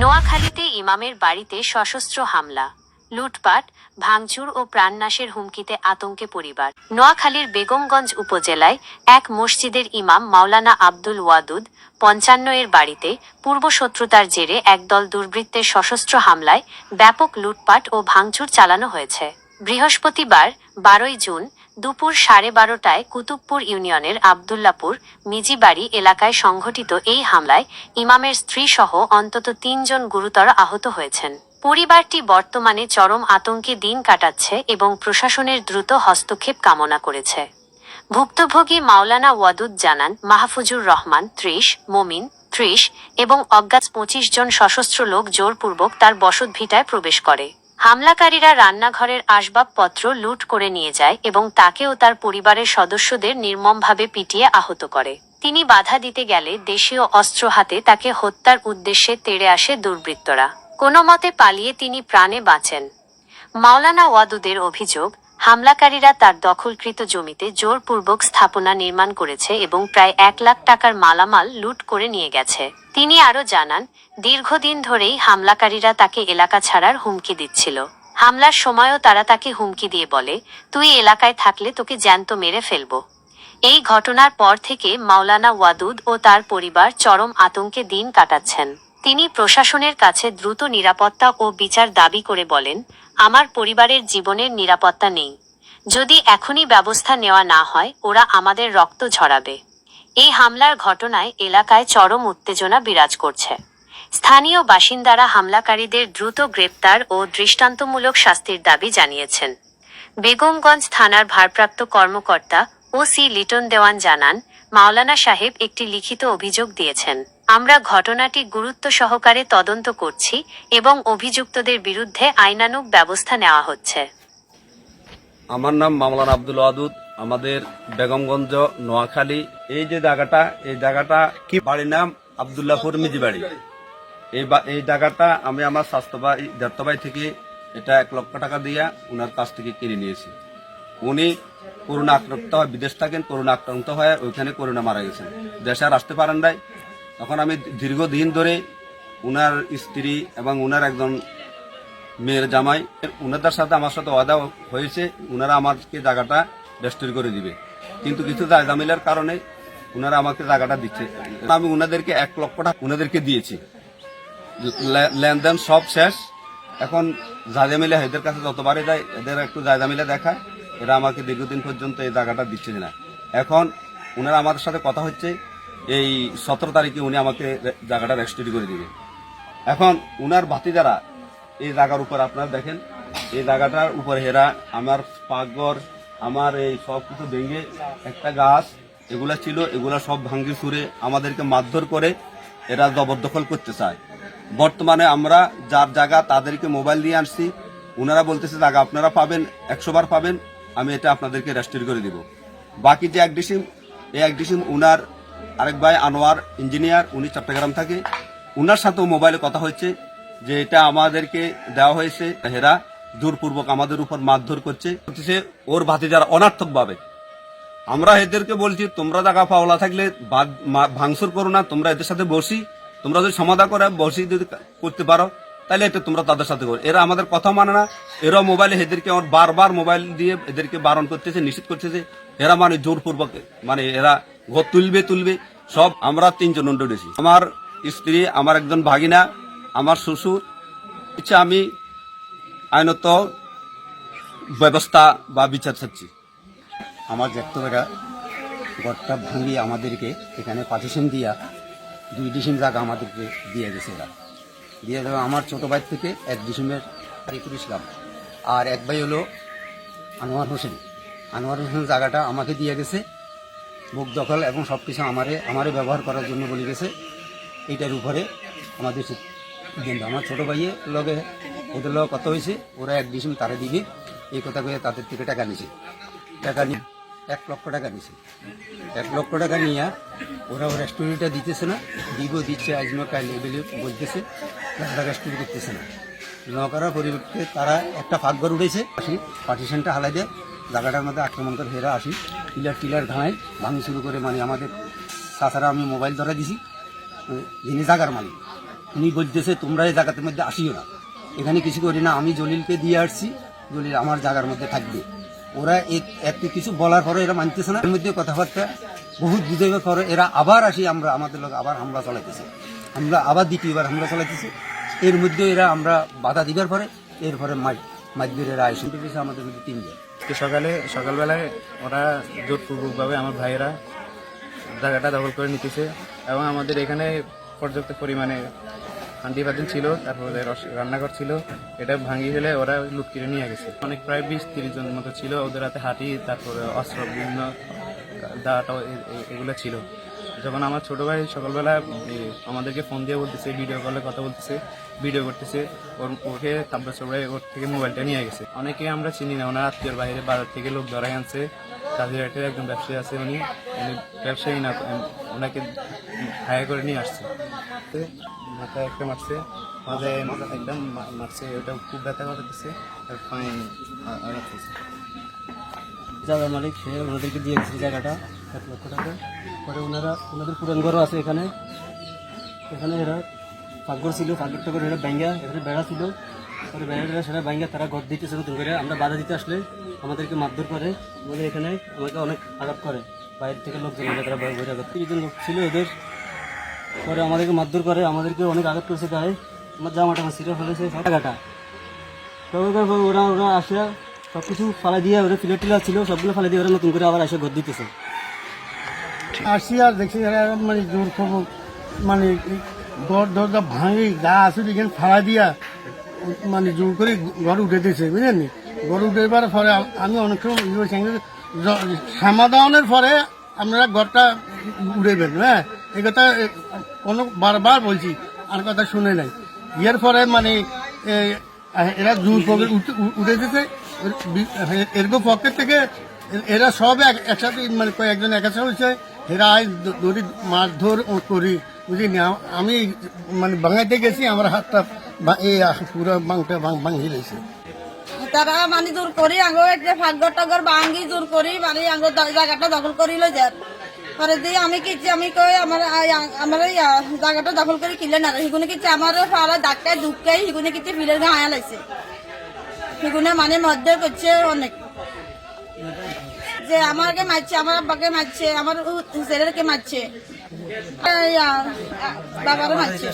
নোয়াখালীতে ইমামের বাড়িতে সশস্ত্র হামলা, লুটপাট, ভাঙচুর ও প্রাণনাশের হুমকিতে আতঙ্কে পরিবার। নোয়াখালীর বেগমগঞ্জ উপজেলায় এক মসজিদের ইমাম মাওলানা আব্দুল ওয়াদুদ পঞ্চান্ন এর বাড়িতে পূর্বশত্রুতার জেরে একদল দুর্বৃত্তের সশস্ত্র হামলায় ব্যাপক লুটপাট ও ভাঙচুর চালানো হয়েছে। বৃহস্পতিবার বারোই জুন দুপুর সাড়ে বারোটায় কুতুবপুর ইউনিয়নের আবদুল্লাপুর মিজিবাড়ি এলাকায় সংঘটিত এই হামলায় ইমামের স্ত্রী সহ অন্তত তিনজন গুরুতর আহত হয়েছেন। পরিবারটি বর্তমানে চরম আতঙ্কে দিন কাটাচ্ছে এবং প্রশাসনের দ্রুত হস্তক্ষেপ কামনা করেছে। ভুক্তভোগী মাওলানা ওয়াদুদ জানান, মাহফুজুর রহমান ত্রিশ, মমিন ত্রিশ এবং অজ্ঞাত পঁচিশ জন সশস্ত্র লোক জোরপূর্বক তার বসতভিটায় প্রবেশ করে। হামলাকারীরা রান্নাঘরের আসবাবপত্র লুট করে নিয়ে যায় এবং তাকে ও তার পরিবারের সদস্যদের নির্মমভাবে পিটিয়ে আহত করে। তিনি বাধা দিতে গেলে দেশীয় অস্ত্র হাতে তাকে হত্যার উদ্দেশ্যে তেড়ে আসে দুর্বৃত্তরা। কোনো মতে পালিয়ে তিনি প্রাণে বাঁচেন। মাওলানা ওয়াদুদের অভিযোগ হামলাকারীরা তার দখলকৃত জমিতে জোরপূর্বক স্থাপনা নির্মাণ করেছে এবং প্রায় এক লাখ টাকার মালামাল লুট করে নিয়ে গেছে। তিনি আরও জানান, দীর্ঘদিন ধরেই হামলাকারীরা তাকে এলাকা ছাড়ার হুমকি দিচ্ছিল। হামলার সময়ও তারা তাকে হুমকি দিয়ে বলে, তুই এলাকায় থাকলে তোকে জ্যান্ত মেরে ফেলব। এই ঘটনার পর থেকে মাওলানা ওয়াদুদ ও তার পরিবার চরম আতঙ্কে দিন কাটাচ্ছেন। তিনি প্রশাসনের কাছে দ্রুত নিরাপত্তা ও বিচার দাবি করে বলেন, আমার পরিবারের জীবনের নিরাপত্তা নেই। যদি এখনই ব্যবস্থা নেওয়া না হয়, ওরা আমাদের রক্ত ঝরাবে। এই হামলার ঘটনায় এলাকায় চরম উত্তেজনা বিরাজ করছে। স্থানীয় বাসিন্দারা হামলাকারীদের দ্রুত গ্রেপ্তার ও দৃষ্টান্তমূলক শাস্তির দাবি জানিয়েছেন। বেগমগঞ্জ থানার ভারপ্রাপ্ত কর্মকর্তা ও সি লিটন দেওয়ান জানান, মাওলানা সাহেব একটি লিখিত অভিযোগ দিয়েছেন। আমরা ঘটনাটি গুরুত্ব সহকারে তদন্ত করছি এবং অভিযুক্তদের বিরুদ্ধে আইনানুগ ব্যবস্থা নেওয়া হচ্ছে। আমার নাম মামলান আব্দুল ওয়াদুদ। আমাদের বেগমগঞ্জ নোয়াখালী এই যে জায়গাটা এই জায়গাটা কি বাড়ির নাম আবদুল্লাপুর মিজি বাড়ি এই বা- এই জায়গাটা আমি আমার স্বাস্থ্য ভাই দত্ত ভাই থেকে এটা এক লক্ষ টাকা দিয়া ওনার কাছ থেকে কিনে নিয়েছি। উনি করোনা আক্রান্ত হয় বিদেশ থাকেন করোনা আক্রান্ত হয়ে ওইখানে করোনা মারা গেছেন। দেশে আর আসতে পারেন নাই। তখন আমি দীর্ঘদিন ধরে উনার স্ত্রী এবং উনার একজন মেয়ের জামাই, উনাদের সাথে আমার সাথে ওয়াদা হয়েছে, উনারা আমাকে জায়গাটা রেস্টোর করে দিবে। কিন্তু কিছু জামিলার কারণে উনারা আমাকে জায়গাটা দিচ্ছে। আমি উনাদেরকে এক লক্ষ টাকা উনাদেরকে দিয়েছি। লেনদেন সব শেষ। এখন জাজামিলা এদের কাছে যতবারে যায়, এদের একটু জাজামিলা দেখায়। এরা আমাকে দীর্ঘদিন পর্যন্ত এই জায়গাটা দিচ্ছে না। এখন উনারা আমাদের সাথে কথা হচ্ছে এই সতেরো তারিখে উনি আমাকে জায়গাটা রেজিস্ট্রি করে দিবে এখন উনার ভাতিজারা এই জায়গার উপর আপনারা দেখেন, এই জায়গাটার উপর হেরা আমার পাকঘর, আমার এই সব কিছু ভেঙে একটা গাছ, এগুলা ছিল, এগুলা সব ভাঙ্গি সুরে আমাদেরকে মারধর করে এরা জবরদখল করতে চায়। বর্তমানে আমরা যার জায়গা তাদেরকে মোবাইল দিয়ে আনছি ওনারা বলতেছে, জায়গা আপনারা পাবেন, একশো বার পাবেন, আমি এটা আপনাদেরকে রেজিস্ট্রি করে দিব। বাকি যে এক ডিসিম, এই এক ডিসিম উনার আরেক ভাই আনোয়ার, ইঞ্জিনিয়ার, উনি চট্টগ্রাম থাকে। উনার সাথেও মোবাইলে কথা হয়েছে যে এটা আমাদেরকে দেওয়া হয়েছে, হেরা জোরপূর্বক আমাদের উপর মারধর করছে। ওর ভাতিজারা অনার্থক ভাবে আমরা এদেরকে বলছি, তোমরা জায়গা পাওলা থাকলে ভাঙচুর করো না, তোমরা এদের সাথে বসি। তোমরা যদি সমাধা করে বসি যদি করতে পারো, তাহলে এটা তোমরা তাদের সাথে করো। এরা আমাদের কথা মানে না। এরা মোবাইলে এদেরকে আমার বারবার মোবাইল দিয়ে এদেরকে বারণ করতেছে, নিষেধ করতেছে। এরা মানে জোরপূর্বক মানে এরা ঘর তুলবে তুলবে। সব আমরা তিনজন উঠেছি। আমার স্ত্রী, আমার একজন ভাগিনা, আমার শ্বশুর ইচ্ছা আমি আইনত ব্যবস্থা বা বিচার চাচ্ছি। আমার জ্যাঠতো বেটা ঘরটা ভাঙিয়ে আমাদেরকে এখানে পার্টিশন দিয়া দুই ডিসিম জায়গা আমাদেরকে দিয়ে গেছে এরা। দিয়ে দেওয়া আমার ছোটো ভাই থেকে এক ডিসিমের ইসলাম আর এক ভাই হলো আনোয়ার হোসেন। আনোয়ার হোসেন জায়গাটা আমাকে দিয়ে গেছে। বুক দখল এবং সব কিছু আমারে আমারে ব্যবহার করার জন্য বলে গেছে। এইটার উপরে আমাদের দেন আমার ছোটো ভাইয়ের লগে, ওদের লগে কত হয়েছে, ওরা এক ডিসিম তারা দিবে, এই কথা কয়ে তাদের থেকে টাকা নিছে। টাকা নিয়ে এক লক্ষ টাকা নিছে। এক লক্ষ টাকা নিয়ে ওরা ওর রেস্টুরেন্টটা দিতেছে না, দিব, দিচ্ছে, আজ কাল এগুলি বলতেছে টাকা রেস্টুরেন্ট করতেছে না। ন করার পরিবর্তে তারা একটা ফাঁকঘর উঠেছে পার্টিশনটা হালাই দেয় জায়গাটার মধ্যে আক্রমণ করে ফেরা আসি টিলার টিলার ধাঁয় ভাঙি শুরু করে মানে আমাদের তাছাড়া আমি মোবাইল ধরা দিছি যিনি জাগার মালিক, উনি বলতেছে, তোমরা এই জায়গার মধ্যে আসিও না। এখানে কিছু করি না, আমি জলিলকে দিয়ে আসছি, জলিল আমার জায়গার মধ্যে থাকবে। ওরা এত কিছু বলার পরে এরা মানতেছে না। এর মধ্যে কথাবার্তা বহুত বুঝাইবার পরে এরা আবার আসি, আমরা আমাদের লোক আবার হামলা চালাইতেছে। আমরা আবার দ্বিতীয়বার হামলা চালাইতেছে। এর মধ্যে এরা আমরা বাধা দিবার পরে, এরপরে মাই মাইদের এরা আইসন আমাদের মধ্যে তিনজন। আজকে সকালে, সকালবেলায় ওরা জোরপূর্বকভাবে আমার ভাইয়েরা জায়গাটা দখল করে নিতেছে এবং আমাদের এখানে পর্যাপ্ত পরিমাণে হান্ডি ভাজন ছিল, তারপরে রান্নাঘর ছিল, এটা ভাঙি ফেলে ওরা লুট কিনে নিয়ে গেছে। অনেক প্রায় বিশ তিরিশ জন মতো ছিল, ওদের হাতে হাঁটি তারপরে অস্ত্র, বিভিন্ন দাটাও এগুলো ছিল। যখন আমার ছোট ভাই সকালবেলা আমাদেরকে ফোন দিয়ে বলতেছে ভিডিও কলে কথা বলতেছে ভিডিও করতেছে, ওর ওকে তারপর সবাই ওর থেকে মোবাইলটা নিয়ে গেছে। অনেকে আমরা চিনি না, ওনার আত্মীয়র বাইরে, বাজার থেকে লোক ধরাই আনছে। কাজিরহাটের একজন ব্যবসায়ী আছে উনি ব্যবসায়ী না ওনাকে হায়ার করে নিয়ে আসছে। মাথায় একটা মারছে, মাথায় মাথা একদম মারছে, ওটা খুব ব্যথা করতেছে, আর ফাইন জায়গা মালিক সে ওনাদেরকে দিয়ে গেছে জায়গাটা। এক লক্ষ টাকা। পরে ওনারা, ওনাদের পুরান ঘরও আছে এখানে। এখানে এরা পাকঘর ছিল, পাকঘর টাকর এরা ব্যাঙ্গা এখানে বেড়া ছিল। পরে বেড়া টেড়া সেটা ব্যাঙ্গা তারা ঘর দিতেছে নতুন করে। আমরা বাধা দিতে আসলে আমাদেরকে মারধর করে। আমাদের এখানে আমাকে অনেক আঘাত করে। বাইরে থেকে লোকজন তারা বড় আঘাত তিরিশজন লোক ছিল এদের। পরে আমাদেরকে মারধর করে। আমাদেরকে অনেক আঘাত করেছে গায়ে। আমার জামাটা আমার সিরে ফেলেছে, সব ওরা ওরা আসে সব কিছু ফালা দিয়ে ওরা ফিলে টিলা ছিল, সবগুলো ফালা দিয়ে ওরা নতুন করে আবার এসে ঘর দিতেছে। আসি আর দেখছি মানে জোর খবর মানে ঘর দরজা ভাঙি গা আছে এখানে ফাড়া দিয়া মানে জোর করে ঘর উঠে দিয়েছে বুঝলেন? ঘর উঠে দেবার পরে আমি অনেক সময় হয়েছি, আমি জ- সমাধানের পরে আপনারা ঘরটা উড়েবেন হ্যাঁ? এই কথা এ, অনেক বারবার বলছি আর কথা শুনে নাই। এর পরে মানে এরা জোর করে উঠে- দিতে এরকম পকেট থেকে এরা সব এক- একসাথে মানে কয়েকজন একসাথে হয়েছে এরা আজ দ- ধরি মারধর করি বুঝিনি আ- আমি মানে বাঙাইতে গেছি, আমার হাতটা এই পুরো বাংটা ভাঙি লেছে তারা মানে দূর করি, আঙ্গ একটা ফাগর টাগর ভাঙ্গি দূর করি মানে আঙ্গ জায়গাটা দখল করি লই যার। পরে দিয়ে আমি কিছি আমি কই আমার আমার জায়গাটা দখল করে কিলে না সেগুনে কিছি আমার ফারা ডাক্তার দুঃখাই সেগুনে কিছি বিলের গা আয়া লাইছে সেগুনে মানে মধ্যে করছে অনেক। যে আমাকে মারছে আমার আব্বাকে মারছে আমার ছেলেকে মারছে। বাবারও মারছে।